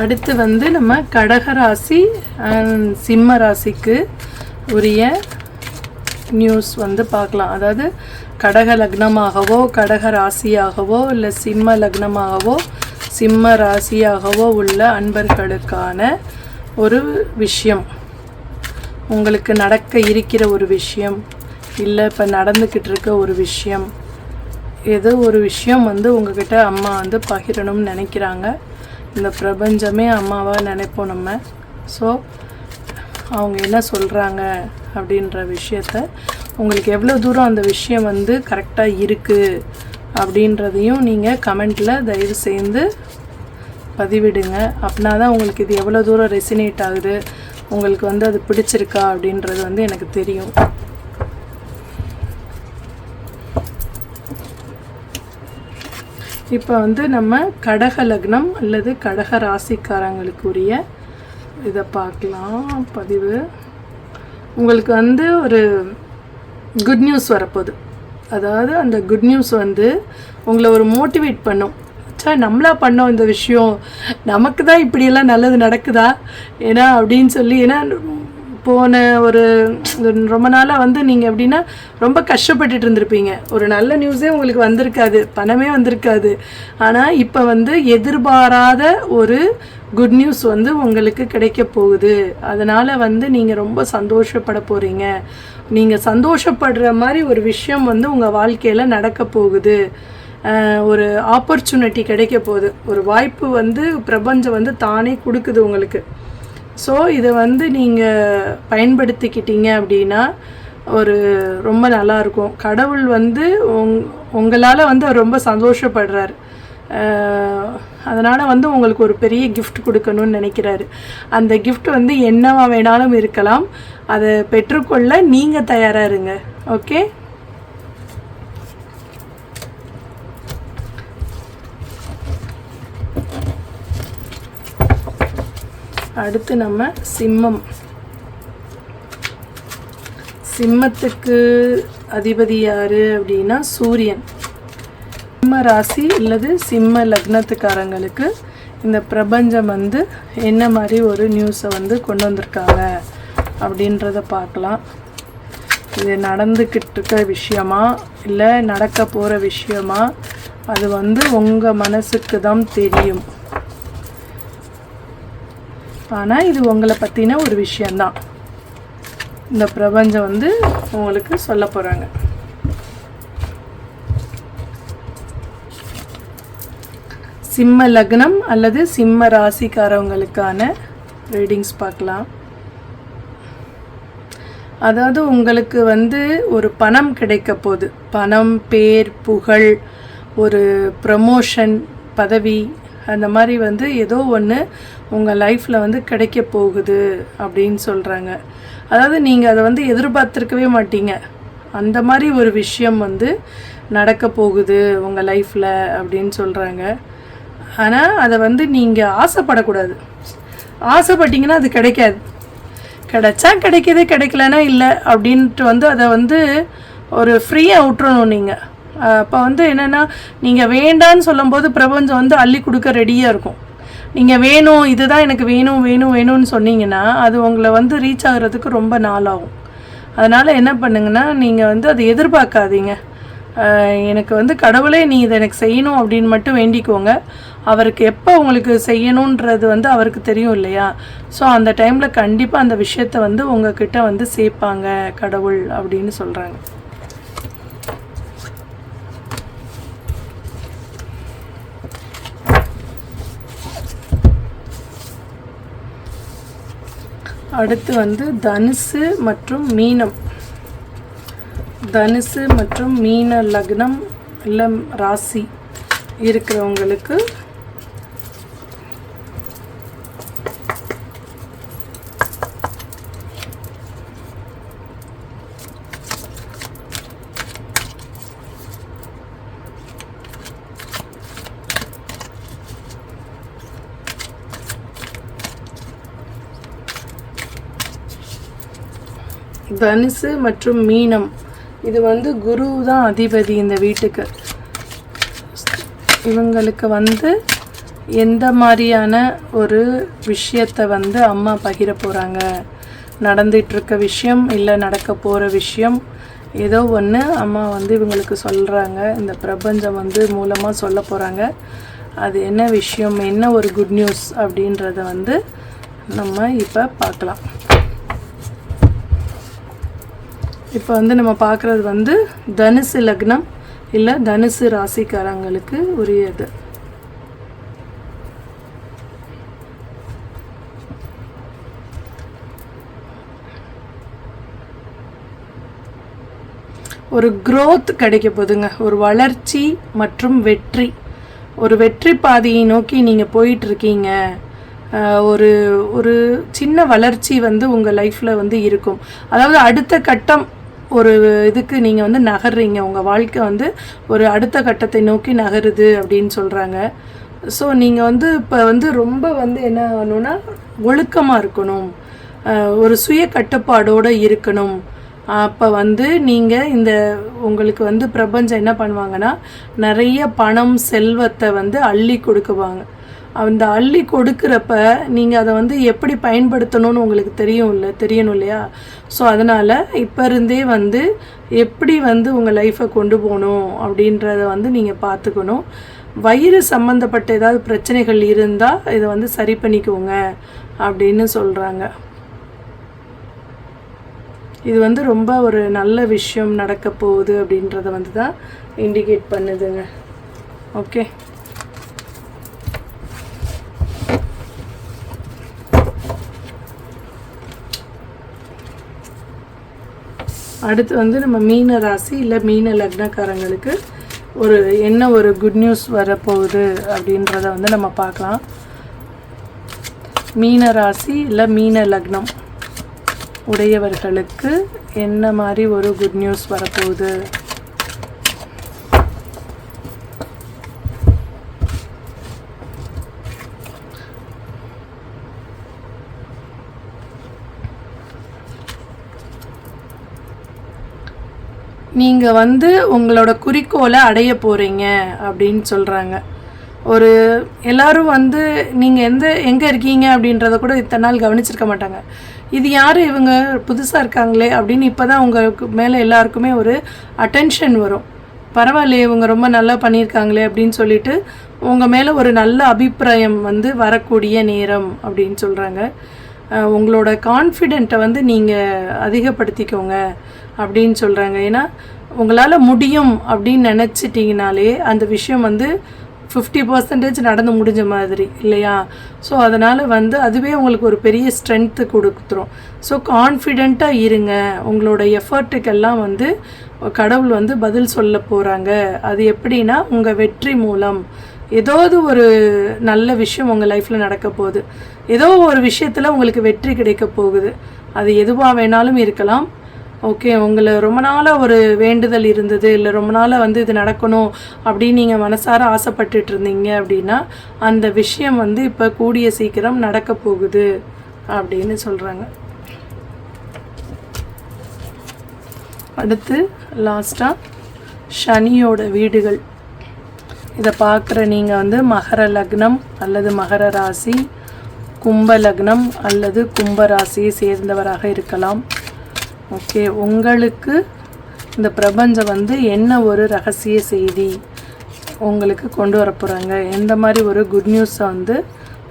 அடுத்து வந்து நம்ம கடகராசி சிம்ம ராசிக்கு உரிய நியூஸ் வந்து பார்க்கலாம். அதாவது கடக லக்னமாகவோ கடக ராசியாகவோ இல்லை சிம்ம லக்னமாகவோ சிம்ம ராசியாகவோ உள்ள அன்பர்களுக்கான ஒரு விஷயம். உங்களுக்கு நடக்க இருக்கிற ஒரு விஷயம் இல்லை இப்போ நடந்துக்கிட்டு இருக்க ஒரு விஷயம் ஏதோ ஒரு விஷயம் வந்து உங்ககிட்ட அம்மா வந்து பகிரணும்னு நினைக்கிறாங்க. இந்த பிரபஞ்சமே அம்மாவாக நினைப்போம் நம்ம. ஸோ அவங்க என்ன சொல்கிறாங்க அப்படின்ற விஷயத்த உங்களுக்கு எவ்வளோ தூரம் அந்த விஷயம் வந்து கரெக்டாக இருக்குது அப்படின்றதையும் நீங்கள் கமெண்ட்டில் தயவு செய்து பதிவிடுங்க. அப்படின்னா தான் உங்களுக்கு இது எவ்வளோ தூரம் ரெசினேட் ஆகுது உங்களுக்கு வந்து அது பிடிச்சிருக்கா அப்படின்றது வந்து எனக்கு தெரியும். இப்போ வந்து நம்ம கடக லக்னம் அல்லது கடக ராசிக்காரங்களுக்குரிய இதை பார்க்கலாம். பதிவு. உங்களுக்கு வந்து ஒரு குட் நியூஸ் வரப்போகுது. அதாவது அந்த குட் நியூஸ் வந்து உங்களை ஒரு மோட்டிவேட் பண்ணும். சார் நம்மளா பண்ணோம் இந்த விஷயம். நமக்கு தான் இப்படியெல்லாம் நல்லது நடக்குதா? ஏன்னா அப்படின்னு சொல்லி ஏன்னா போன ஒரு ரொம்ப நாளாக வந்து நீங்கள் எப்படின்னா ரொம்ப கஷ்டப்பட்டுட்டு இருந்திருப்பீங்க. ஒரு நல்ல நியூஸே உங்களுக்கு வந்திருக்காது. பணமே வந்திருக்காது. ஆனால் இப்போ வந்து எதிர்பாராத ஒரு குட் நியூஸ் வந்து உங்களுக்கு கிடைக்க போகுது. அதனால் வந்து நீங்கள் ரொம்ப சந்தோஷப்பட போகிறீங்க நீங்கள் சந்தோஷப்படுற மாதிரி ஒரு விஷயம் வந்து உங்கள் வாழ்க்கையில் நடக்க போகுது. ஒரு ஆப்பர்ச்சுனிட்டி கிடைக்க போகுது. ஒரு வாய்ப்பு வந்து பிரபஞ்சம் வந்து தானே கொடுக்குது உங்களுக்கு. ஸோ இதை வந்து நீங்கள் பயன்படுத்திக்கிட்டீங்க அப்படின்னா ஒரு ரொம்ப நல்லா இருக்கும். கடவுள் வந்து உங் உங்களால் வந்து அவர் ரொம்ப சந்தோஷப்படுறார். அதனால் வந்து உங்களுக்கு ஒரு பெரிய கிஃப்ட் கொடுக்கணும்னு நினைக்கிறாரு. அந்த கிஃப்ட் வந்து என்னவா வேணாலும் இருக்கலாம். அதை பெற்றுக்கொள்ள நீங்கள் தயாராக இருங்க. ஓகே அடுத்து நம்ம சிம்மம். சிம்மத்துக்கு அதிபதி யாரு அப்படின்னா சூரியன். சிம்ம ராசி அல்லது சிம்ம லக்னத்துக்காரங்களுக்கு இந்த பிரபஞ்சம் வந்து என்ன மாதிரி ஒரு நியூஸை வந்து கொண்டு வந்திருக்காங்க அப்படின்றத பார்க்கலாம். இது நடந்துக்கிட்டு இருக்க விஷயமா இல்லை நடக்க போகிற விஷயமா? அது வந்து உங்கள் மனசுக்கு தான் தெரியும். ஆனால் இது உங்களை பற்றின ஒரு விஷயந்தான் இந்த பிரபஞ்சம் வந்து உங்களுக்கு சொல்ல போகிறாங்க சிம்ம லக்னம் அல்லது சிம்ம ராசிக்காரவங்களுக்கான ரீடிங்ஸ் பார்க்கலாம். அதாவது உங்களுக்கு வந்து ஒரு பணம் கிடைக்க போகுது. பணம் பேர் புகழ் ஒரு ப்ரமோஷன் பதவி அந்த மாதிரி வந்து ஏதோ ஒன்று உங்கள் லைஃப்பில் வந்து கிடைக்க போகுது அப்படின்னு சொல்கிறாங்க அதாவது நீங்கள் அதை வந்து எதிர்பார்த்துருக்கவே மாட்டீங்க. அந்த மாதிரி ஒரு விஷயம் வந்து நடக்க போகுது உங்கள் லைஃப்பில் அப்படின்னு சொல்கிறாங்க ஆனால் அதை வந்து நீங்கள் ஆசைப்படக்கூடாது. ஆசைப்பட்டீங்கன்னா அது கிடைக்காது. கிடைச்சா கிடைக்கிது கிடைக்கலனா இல்லை அப்படின்ட்டு வந்து அதை வந்து ஒரு ஃப்ரீயாக விட்டுறணும் நீங்கள் அப்போ வந்து என்னென்னா நீங்கள் வேண்டான்னு சொல்லும்போது பிரபஞ்சம் வந்து அள்ளி கொடுக்க ரெடியாக இருக்கும். நீங்கள் வேணும் இதுதான் எனக்கு வேணும் வேணும் வேணும்னு சொன்னீங்கன்னா அது உங்களை வந்து ரீச் ஆகிறதுக்கு ரொம்ப நாள் ஆகும் அதனால் என்ன பண்ணுங்கன்னா நீங்கள் வந்து அதை எதிர்பார்க்காதீங்க. எனக்கு வந்து கடவுளே நீ இதை எனக்கு செய்யணும் அப்படின்னு மட்டும் வேண்டிக்கோங்க. அவருக்கு எப்போ உங்களுக்கு செய்யணுன்றது வந்து அவருக்கு தெரியும் இல்லையா? ஸோ அந்த டைமில் கண்டிப்பாக அந்த விஷயத்தை வந்து உங்ககிட்ட வந்து சேர்ப்பாங்க கடவுள் அப்படின்னு சொல்கிறாங்க அடுத்து வந்து தனுசு மற்றும் மீனம். தனுசு மற்றும் மீன லக்னம் இல்லை ராசி இருக்கிறவங்களுக்கு தனுசு மற்றும் மீனம். இது வந்து குரு தான் அதிபதி இந்த வீட்டுக்கு. இவங்களுக்கு வந்து எந்த மாதிரியான ஒரு விஷயத்தை வந்து அம்மா பகிர போகிறாங்க நடந்துகிட்ருக்க விஷயம் இல்லை நடக்க போகிற விஷயம் ஏதோ ஒன்று அம்மா வந்து இவங்களுக்கு சொல்கிறாங்க இந்த பிரபஞ்சம் வந்து மூலமாக சொல்ல போகிறாங்க அது என்ன விஷயம் என்ன ஒரு குட் நியூஸ் அப்படின்றத வந்து நம்ம இப்போ பார்க்கலாம். இப்போ வந்து நம்ம பார்க்குறது வந்து தனுசு லக்னம் இல்லை தனுசு ராசிக்காரங்களுக்கு உரியது. ஒரு க்ரோத் கிடைக்க போகுதுங்க ஒரு வளர்ச்சி மற்றும் வெற்றி. ஒரு வெற்றி பாதையை நோக்கி நீங்கள் போயிட்டுருக்கீங்க ஒரு ஒரு சின்ன வளர்ச்சி வந்து உங்கள் லைஃப்பில் வந்து இருக்கும். அதாவது அடுத்த கட்டம் ஒரு இதுக்கு நீங்கள் வந்து நகர்றீங்க. உங்கள் வாழ்க்கை வந்து ஒரு அடுத்த கட்டத்தை நோக்கி நகருது அப்படின்னு சொல்கிறாங்க ஸோ நீங்கள் வந்து இப்போ வந்து ரொம்ப வந்து என்ன ஆகணும்னா ஒழுக்கமாக இருக்கணும். ஒரு சுய கட்டுப்பாடோடு இருக்கணும். அப்போ வந்து நீங்கள் இந்த உங்களுக்கு வந்து பிரபஞ்சம் என்ன பண்ணுவாங்கன்னா நிறைய பணம் செல்வத்தை வந்து அள்ளி கொடுக்குவாங்க. அந்த அள்ளி கொடுக்குறப்ப நீங்கள் அதை வந்து எப்படி பயன்படுத்தணும்னு உங்களுக்கு தெரியும் இல்லை தெரியணும் இல்லையா? ஸோ அதனால் இப்போ இருந்தே வந்து எப்படி வந்து உங்கள் லைஃப்பை கொண்டு போகணும் அப்படின்றத வந்து நீங்கள் பார்த்துக்கணும். வயிறு சம்மந்தப்பட்ட ஏதாவது பிரச்சனைகள் இருந்தால் இதை வந்து சரி பண்ணிக்கோங்க அப்படின்னு சொல்கிறாங்க இது வந்து ரொம்ப ஒரு நல்ல விஷயம் நடக்க போகுது அப்படின்றத வந்து தான் இண்டிகேட் பண்ணுதுங்க. ஓகே அடுத்து வந்து நம்ம மீன ராசி இல்லை மீன லக்னக்காரங்களுக்கு ஒரு என்ன ஒரு குட் நியூஸ் வரப்போகுது அப்படின்றத வந்து நம்ம பார்க்கலாம். மீன ராசி இல்லை மீன லக்னம் உடையவர்களுக்கு என்ன மாதிரி ஒரு குட் நியூஸ் வரப்போகுது? நீங்கள் வந்து உங்களோட குறிக்கோளை அடைய போகிறீங்க அப்படின்னு சொல்கிறாங்க ஒரு எல்லாரும் வந்து நீங்கள் எந்த எங்கே இருக்கீங்க அப்படின்றத கூட இத்தனை நாள் கவனிச்சிருக்க மாட்டாங்க. இது யார் இவங்க? புதுசாக இருக்காங்களே அப்படின்னு இப்போ தான் உங்களுக்கு மேலே எல்லாருக்குமே ஒரு அட்டென்ஷன் வரும். பரவாயில்லையே இவங்க ரொம்ப நல்லா பண்ணியிருக்காங்களே அப்படின்னு சொல்லிட்டு உங்கள் மேலே ஒரு நல்ல அபிப்பிராயம் வந்து வரக்கூடிய நேரம் அப்படின்னு சொல்கிறாங்க உங்களோட கான்ஃபிடென்ட்டை வந்து நீங்கள் அதிகப்படுத்திக்கோங்க. அப்படின்னு சொல்கிறாங்க ஏன்னா உங்களால் முடியும் அப்படின்னு நினச்சிட்டிங்கனாலே அந்த விஷயம் வந்து ஃபிஃப்டி பர்சன்டேஜ் நடந்து முடிஞ்ச மாதிரி இல்லையா? ஸோ அதனால் வந்து அதுவே உங்களுக்கு ஒரு பெரிய ஸ்ட்ரென்த்து கொடுத்துரும். ஸோ கான்ஃபிடெண்ட்டாக இருங்க. உங்களோட எஃபர்ட்டுக்கெல்லாம் வந்து கடவுள் வந்து பதில் சொல்ல போகிறாங்க அது எப்படின்னா உங்கள் வெற்றி மூலம். ஏதாவது ஒரு நல்ல விஷயம் உங்கள் லைஃப்பில் நடக்க போகுது. ஏதோ ஒரு விஷயத்தில் உங்களுக்கு வெற்றி கிடைக்க போகுது. அது எதுவாக வேணாலும் இருக்கலாம். ஓகே உங்களை ரொம்ப நாளாக ஒரு வேண்டுதல் இருந்தது இல்லை ரொம்ப நாளாக வந்து இது நடக்கணும் அப்படின்னு நீங்கள் மனசார ஆசைப்பட்டுட்டு இருந்தீங்க அப்படின்னா அந்த விஷயம் வந்து இப்போ கூடிய சீக்கிரம் நடக்க போகுது அப்படின்னு சொல்கிறாங்க அடுத்து லாஸ்ட்டாக சனியோட வீடுகள். இதை பார்க்குற நீங்கள் வந்து மகர லக்னம் அல்லது மகர ராசி கும்ப லக்னம் அல்லது கும்ப ராசியை சேர்ந்தவராக இருக்கலாம். ஓகே உங்களுக்கு இந்த பிரபஞ்சம் வந்து என்ன ஒரு ரகசிய செய்தி உங்களுக்கு கொண்டு வர போகிறாங்க எந்த மாதிரி ஒரு குட் நியூஸை வந்து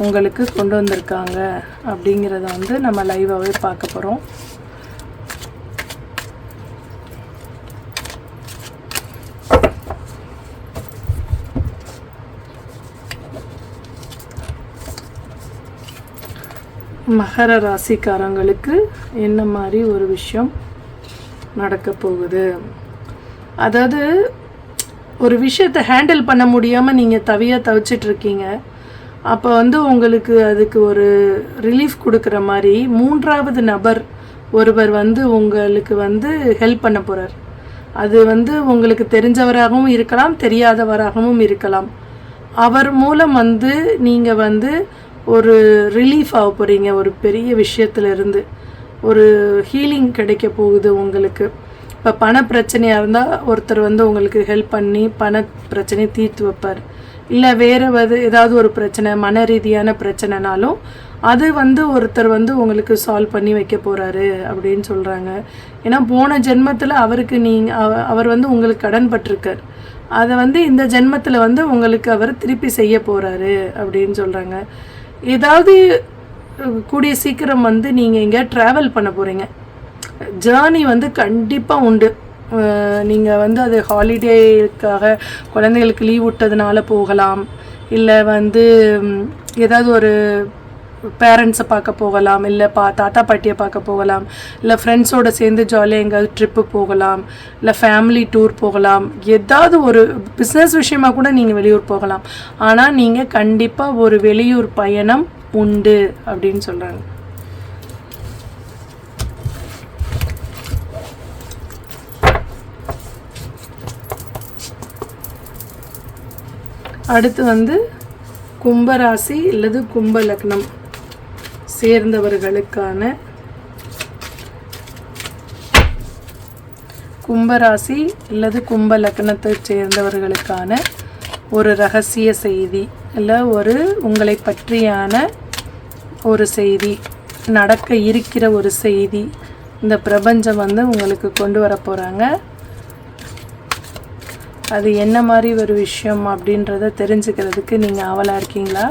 உங்களுக்கு கொண்டு வந்திருக்காங்க? அப்படிங்கிறத வந்து நம்ம லைவாகவே பார்க்க போகிறோம் மகர ராசிக்காரங்களுக்கு என்ன மாதிரி ஒரு விஷயம் நடக்க போகுது? அதாவது ஒரு விஷயத்தை ஹேண்டில் பண்ண முடியாமல் நீங்கள் தவியாக தவிச்சிட்டு இருக்கீங்க அப்போ வந்து உங்களுக்கு அதுக்கு ஒரு ரிலீஃப் கொடுக்குற மாதிரி மூன்றாவது நபர் ஒருவர் வந்து உங்களுக்கு வந்து ஹெல்ப் பண்ண போகிறார் அது வந்து உங்களுக்கு தெரிஞ்சவராகவும் இருக்கலாம் தெரியாதவராகவும் இருக்கலாம். அவர் மூலம் வந்து நீங்கள் வந்து ஒரு ரிலீஃப் ஆக போகிறீங்க ஒரு பெரிய விஷயத்துல இருந்து ஒரு ஹீலிங் கிடைக்க போகுது உங்களுக்கு. இப்போ பண பிரச்சனையாக இருந்தால் ஒருத்தர் வந்து உங்களுக்கு ஹெல்ப் பண்ணி பண பிரச்சனையை தீர்த்து வைப்பார். இல்லை வேறு வது ஏதாவது ஒரு பிரச்சனை மன ரீதியான பிரச்சனைனாலும் அது வந்து ஒருத்தர் வந்து உங்களுக்கு சால்வ் பண்ணி வைக்க போகிறாரு அப்படின்னு சொல்கிறாங்க ஏன்னா போன ஜென்மத்தில் அவருக்கு நீங்கள் அவர் வந்து உங்களுக்கு கடன் பட்டிருக்கார். அதை வந்து இந்த ஜென்மத்தில் வந்து உங்களுக்கு அவர் திருப்பி செய்ய போகிறாரு அப்படின்னு சொல்கிறாங்க ஏதாவது கூடிய சீக்கிரம் வந்து நீங்கள் எங்கே ட்ராவல் பண்ண போகிறீங்க ஜேர்னி வந்து கண்டிப்பாக உண்டு. நீங்கள் வந்து அது ஹாலிடேக்காக குழந்தைகளுக்கு லீவ் விட்டதுனால போகலாம். இல்லை வந்து ஏதாவது ஒரு பேரண்ட்ஸை பார்க்க போகலாம் இல்லை பா தாத்தா பாட்டியை பார்க்க போகலாம் இல்லை ஃப்ரெண்ட்ஸோடு சேர்ந்து ஜாலியாக எங்கேயாவது ட்ரிப்பு போகலாம் இல்லை ஃபேமிலி டூர் போகலாம் ஏதாவது ஒரு பிஸ்னஸ் விஷயமாக கூட நீங்கள் வெளியூர் போகலாம். ஆனால் நீங்கள் கண்டிப்பாக ஒரு வெளியூர் பயணம் உண்டு அப்படின்னு சொல்கிறாங்க அடுத்து வந்து கும்பராசி இல்லது கும்ப லக்னம். சேர்ந்தவர்களுக்கான கும்பராசி அல்லது கும்ப லக்னத்தை சேர்ந்தவர்களுக்கான ஒரு ரகசிய செய்தி இல்லை ஒரு உங்களை பற்றியான ஒரு செய்தி நடக்க இருக்கிற ஒரு செய்தி இந்த பிரபஞ்சம் வந்து உங்களுக்கு கொண்டு வர போகிறாங்க அது என்ன மாதிரி ஒரு விஷயம் அப்படின்றத தெரிஞ்சுக்கிறதுக்கு நீங்கள் ஆவலாக இருக்கீங்களா?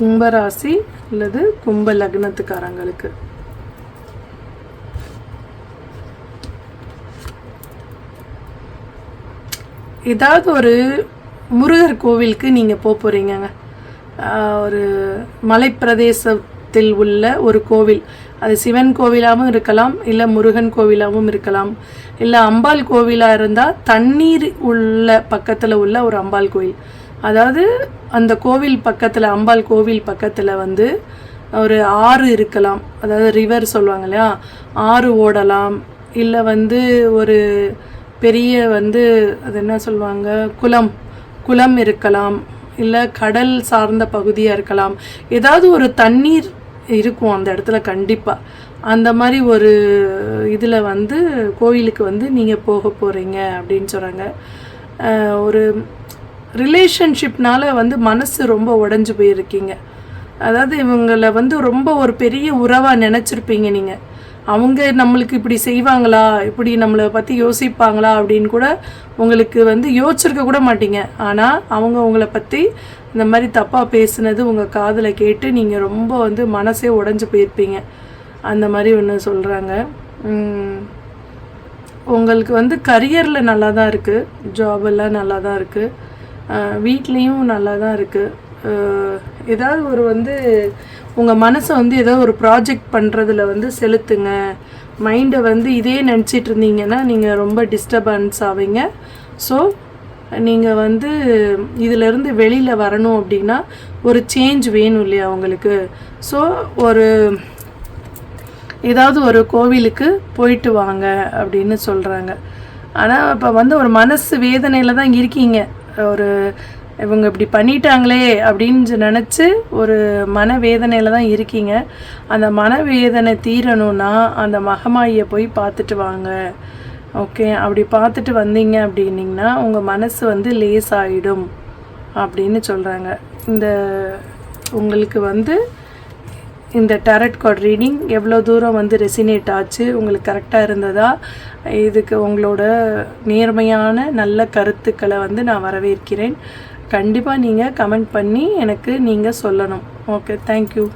கும்பராசி அல்லது கும்ப லக்னத்துக்காரங்களுக்கு? ஏதாவது ஒரு முருகர் கோவிலுக்கு நீங்கள் போக போகிறீங்கங்க ஒரு மலைப்பிரதேசத்தில் உள்ள ஒரு கோவில். அது சிவன் கோவிலாகவும் இருக்கலாம் இல்லை முருகன் கோவிலாகவும் இருக்கலாம். இல்லை அம்பாள் கோவிலாக இருந்தால் தண்ணீர் உள்ள பக்கத்தில் உள்ள ஒரு அம்பாள் கோவில். அதாவது அந்த கோவில் பக்கத்தில் அம்பாள் கோவில் பக்கத்தில் வந்து ஒரு ஆறு இருக்கலாம். அதாவது ரிவர் சொல்லுவாங்க இல்லையா? ஆறு ஓடலாம். இல்லை வந்து ஒரு பெரிய வந்து அது என்ன சொல்லுவாங்க? குளம். குளம் இருக்கலாம். இல்லை கடல் சார்ந்த பகுதியாக இருக்கலாம். ஏதாவது ஒரு தண்ணீர் இருக்கும் அந்த இடத்துல கண்டிப்பாக அந்த மாதிரி ஒரு இதில் வந்து கோயிலுக்கு வந்து நீங்கள் போக போகிறீங்க அப்படின்னு சொல்கிறாங்க ஒரு ரிலேஷன்ஷிப்னால வந்து மனசு ரொம்ப உடஞ்சி போயிருக்கீங்க. அதாவது இவங்களை வந்து ரொம்ப ஒரு பெரிய உறவாக நினச்சிருப்பீங்க நீங்கள் அவங்க நம்மளுக்கு இப்படி செய்வாங்களா? இப்படி நம்மளை பற்றி யோசிப்பாங்களா? அப்படின்னு கூட உங்களுக்கு வந்து யோசிச்சிருக்க கூட மாட்டீங்க. ஆனால் அவங்க உங்களை பற்றி இந்த மாதிரி தப்பாக பேசுனது உங்கள் காதில் கேட்டு நீங்கள் ரொம்ப வந்து மனசே உடஞ்சி போயிருப்பீங்க. அந்த மாதிரி ஒன்று சொல்கிறாங்க உங்களுக்கு வந்து கரியரில் நல்லா தான் இருக்குது ஜாபெல்லாம் நல்லா தான் இருக்குது வீட்லேயும் நல்லா தான் இருக்குது ஏதாவது ஒரு வந்து உங்கள் மனசை வந்து ஏதோ ஒரு ப்ராஜெக்ட் பண்ணுறதுல வந்து செலுத்துங்க. மைண்டை வந்து இதே நினச்சிட்டு இருந்தீங்கன்னா நீங்கள் ரொம்ப டிஸ்டர்பன்ஸ் ஆவீங்க. ஸோ நீங்கள் வந்து இதிலேருந்து வெளியில் வரணும் அப்படின்னா ஒரு சேஞ்ச் வேணும் இல்லையா உங்களுக்கு? ஸோ ஒரு ஏதாவது ஒரு கோவிலுக்கு போயிட்டு வாங்க அப்படின்னு சொல்கிறாங்க ஆனால் இப்போ வந்து ஒரு மனசு வேதனையில் தான் இருக்கீங்க. ஒரு இவங்க இப்படி பண்ணிட்டாங்களே அப்படின்னு நினச்சி ஒரு மனவேதனையில் தான் இருக்கீங்க. அந்த மனவேதனை தீரணும்னா அந்த மகமாயை போய் பார்த்துட்டு வாங்க. ஓகே? அப்படி பார்த்துட்டு வந்தீங்க அப்படின்னிங்கன்னா உங்கள் மனசு வந்து லேஸ் ஆகிடும் அப்படின்னு சொல்கிறாங்க இந்த உங்களுக்கு வந்து இந்த டேரட் கார்ட் ரீடிங் எவ்வளோ தூரம் வந்து ரெசினேட் ஆச்சு உங்களுக்கு கரெக்டாக இருந்ததா? இதுக்கு உங்களோட நேர்மையான நல்ல கருத்துக்களை வந்து நான் வரவேற்கிறேன். கண்டிப்பாக நீங்கள் கமெண்ட் பண்ணி எனக்கு நீங்கள் சொல்லணும். Okay thank you